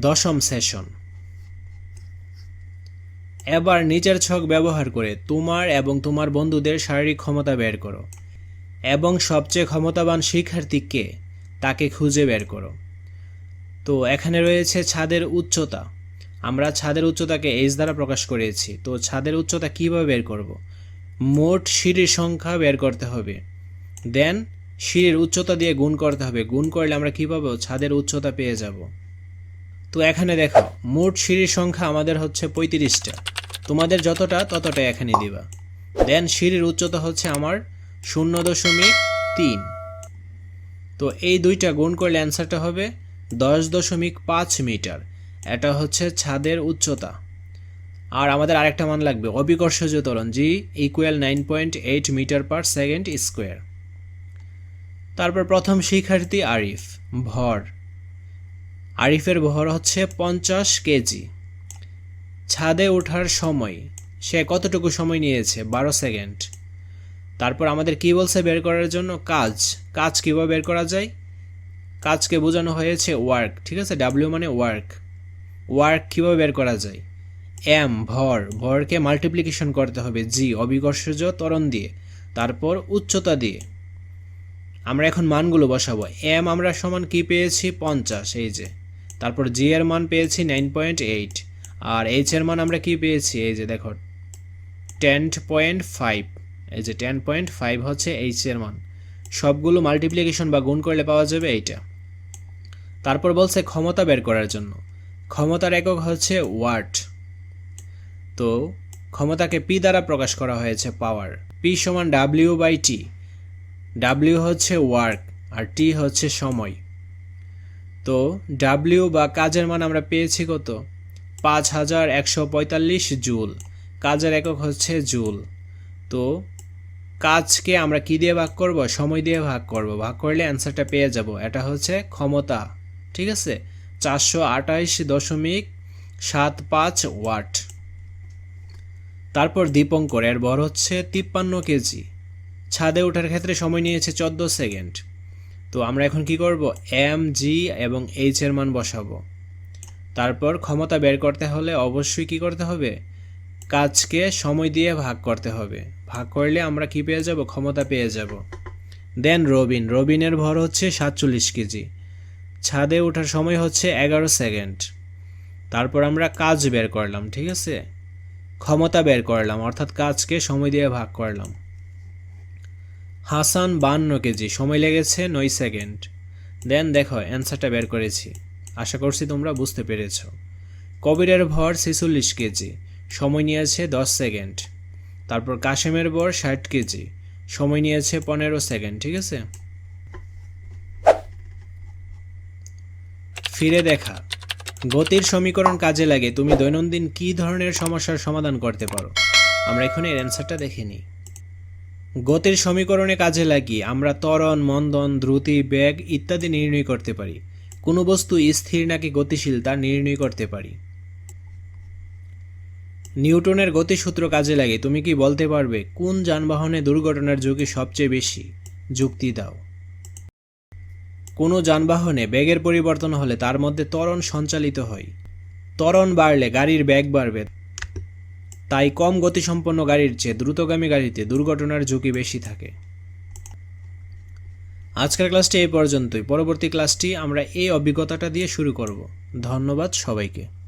দশম সেশন এবার নিচের ছক ব্যবহার করে তোমার এবং তোমার বন্ধুদের শারীরিক ক্ষমতা বের করো এবং সবচেয়ে ক্ষমতাবান শিক্ষার্থীকে তাকে খুঁজে বের করো। তো এখানে রয়েছে ছাদের উচ্চতা। আমরা ছাদের উচ্চতাকে এইচ দ্বারা প্রকাশ করেছি। তো ছাদের উচ্চতা কীভাবে বের করব? মোট সিঁড়ির সংখ্যা বের করতে হবে। দেন সিঁড়ির উচ্চতা দিয়ে গুণ করতে হবে। গুণ করলে আমরা কী পাবো? ছাদের উচ্চতা পেয়ে যাব। তো এখানে দেখো, মোট সিঁড়ির সংখ্যা আমাদের হচ্ছে পঁয়ত্রিশটা। তোমাদের যতটা ততটা এখানে দিবা। দেন সিঁড়ির উচ্চতা হচ্ছে আমার শূন্য দশমিক তিন। তো এই দুইটা গুণ করলে অ্যান্সারটা হবে দশ দশমিক পাঁচ মিটার। এটা হচ্ছে ছাদের উচ্চতা। আর আমাদের আরেকটা মান লাগবে অবিকর্ষজ ত্বরণ G equal nine point eight metre per second square তারপর প্রথম শিক্ষার্থী আরিফ, ভর। আরিফের ভর হচ্ছে পঞ্চাশ কেজি। ছাদে ওঠার সময়, সে কতটুকু সময় নিয়েছে? বারো সেকেন্ড। তারপর আমাদের কি বলছে বের করার জন্য? কাজ। কাজ কীভাবে বের করা যায়? কাজকে বোঝানো হয়েছে ওয়ার্ক ঠিক আছে? ডাব্লিউ মানে ওয়ার্ক ওয়ার্ক কীভাবে বের করা যায়? এম ভর। ভরকে মাল্টিপ্লিকেশন করতে হবে জি অবিকর্ষজ ত্বরণ দিয়ে। তারপর উচ্চতা দিয়ে। আমরা এখন মানগুলো বসাবো। এম আমরা সমান কি পেয়েছি? পঞ্চাশ, এই যে। তারপর জি এর মান পেয়েছি নাইন পয়েন্ট এইট আর এইচ এর মান আমরা কি পেয়েছি? এই যে দেখো টেন পয়েন্ট ফাইভ এই যে টেন পয়েন্ট ফাইভ হচ্ছে এইচ এর মান। সবগুলো মাল্টিপ্লিকেশন বা গুণ করলে পাওয়া যাবে এইটা। তারপর বলছে ক্ষমতা বের করার জন্য। ক্ষমতার একক হচ্ছে ওয়াট। তো ক্ষমতাকে পি দ্বারা প্রকাশ করা হয়েছে পাওয়ার পি সমান ডাব্লিউ বাই টি ডাব্লিউ হচ্ছে ওয়ার্ক আর টি হচ্ছে সময়। তো ডাব্লিউ বা কাজের মান আমরা পেয়েছি কত? পাঁচ হাজার একশো পঁয়তাল্লিশ জুল। কাজের একক হচ্ছে জুল। তো কাজকে আমরা কি দিয়ে ভাগ করব? সময় দিয়ে ভাগ করব। ভাগ করলে অ্যান্সারটা পেয়ে যাব। এটা হচ্ছে ক্ষমতা। ঠিক আছে? চারশো আঠাইশ দশমিক সাত পাঁচ ওয়াট। তারপর দীপঙ্কর, এর বড় হচ্ছে তিপ্পান্ন কেজি। ছাদে ওঠার ক্ষেত্রে সময় নিয়েছে চোদ্দ সেকেন্ড। তো আমরা এখন কি করব? এম জি এবং এইচ এর মান বসাবো। তারপর ক্ষমতা বের করতে হলে অবশ্যই কি করতে হবে? কাজকে সময় দিয়ে ভাগ করতে হবে। ভাগ করলে আমরা কি পেয়ে যাব? ক্ষমতা পেয়ে যাব। দেন রবিন রবিনের ভর হচ্ছে সাতচল্লিশ কেজি। ছাদে ওঠার সময় হচ্ছে এগারো সেকেন্ড। তারপর আমরা কাজ বের করলাম, ঠিক আছে? ক্ষমতা বের করলাম, অর্থাৎ কাজকে সময় দিয়ে ভাগ করলাম। হাসান বান্ন কেজি, সময় লেগেছে নয় সেকেন্ড। দেন দেখো, অ্যান্সারটা বের করেছি। আশা করছি তোমরা বুঝতে পেরেছ। কবিরের ভর ছেচল্লিশ কেজি, সময় নিয়েছে দশ সেকেন্ড। তারপর কাশেমের ভর ষাট কেজি, সময় নিয়েছে পনেরো সেকেন্ড, ঠিক আছে? ফিরে দেখা। গতির সমীকরণ কাজে লাগে, তুমি দৈনন্দিন কী ধরনের সমস্যার সমাধান করতে পারো? আমরা এখন এর অ্যান্সারটা দেখে নিই। গতির সমীকরণে কাজে লাগিয়ে আমরা ত্বরণ, মন্দন, দ্রুতি, বেগ ইত্যাদি নির্ণয় করতে পারি। কোনো বস্তু স্থির নাকি গতিশীল তা নির্ণয় করতে পারি। নিউটনের গতিসূত্র কাজে লাগে। তুমি কি বলতে পারবে, কোন যানবাহনে দুর্ঘটনার ঝুঁকি সবচেয়ে বেশি? যুক্তি দাও। কোনো যানবাহনে বেগের পরিবর্তন হলে তার মধ্যে ত্বরণ সঞ্চালিত হয়। ত্বরণ বাড়লে গাড়ির বেগ বাড়বে। তাই কম গতিসম্পন্ন গাড়ির চেয়ে দ্রুতগামী গাড়িতে দুর্ঘটনার ঝুঁকি বেশি থাকে। আজকের ক্লাসটি এই পর্যন্তই। পরবর্তী ক্লাসটি আমরা এই অভিজ্ঞতাটা দিয়ে শুরু করব। ধন্যবাদ সবাইকে।